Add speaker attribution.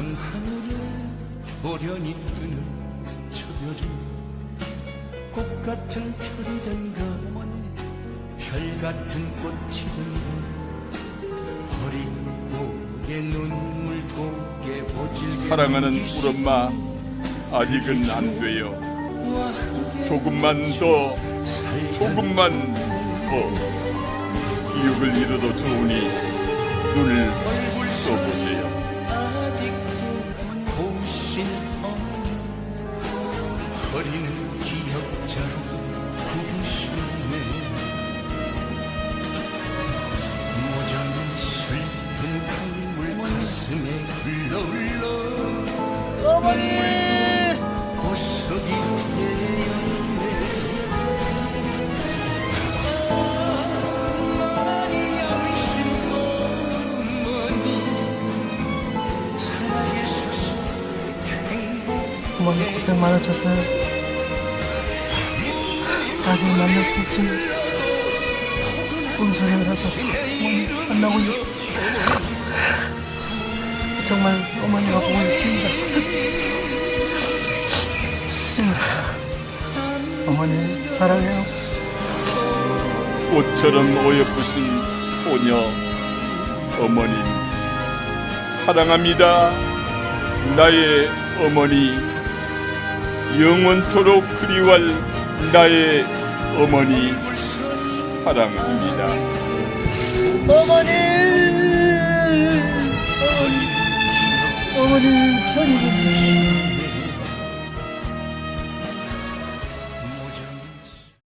Speaker 1: 밤하늘에 오련히 뜨는 저 별이 꽃 같은 별이던가 별 같은 꽃이던가 어린 고개 눈물 고개 보질게
Speaker 2: 사랑하는 우리 엄마 아직은 안 돼요. 조금만 더, 조금만 더 기억을 잃어도 좋으니 눈을
Speaker 1: 허리는 기억자로 굽으시네. 모자는 슬픈 강물 가슴에 흘러 흘러. 어머니
Speaker 3: 어머니 고생 많으셨어요. 다시 만날 수 없지만 꿈속에라도 어머니 만나고 싶 정말 어머니가 보고 싶습니다. 어머니 사랑해요.
Speaker 2: 꽃처럼 어여쁘신 소녀 어머님 사랑합니다. 나의 어머니 영원토록 그리워할 나의 어머니 사랑합니다.
Speaker 3: 어머니! 어머니, 편히 좀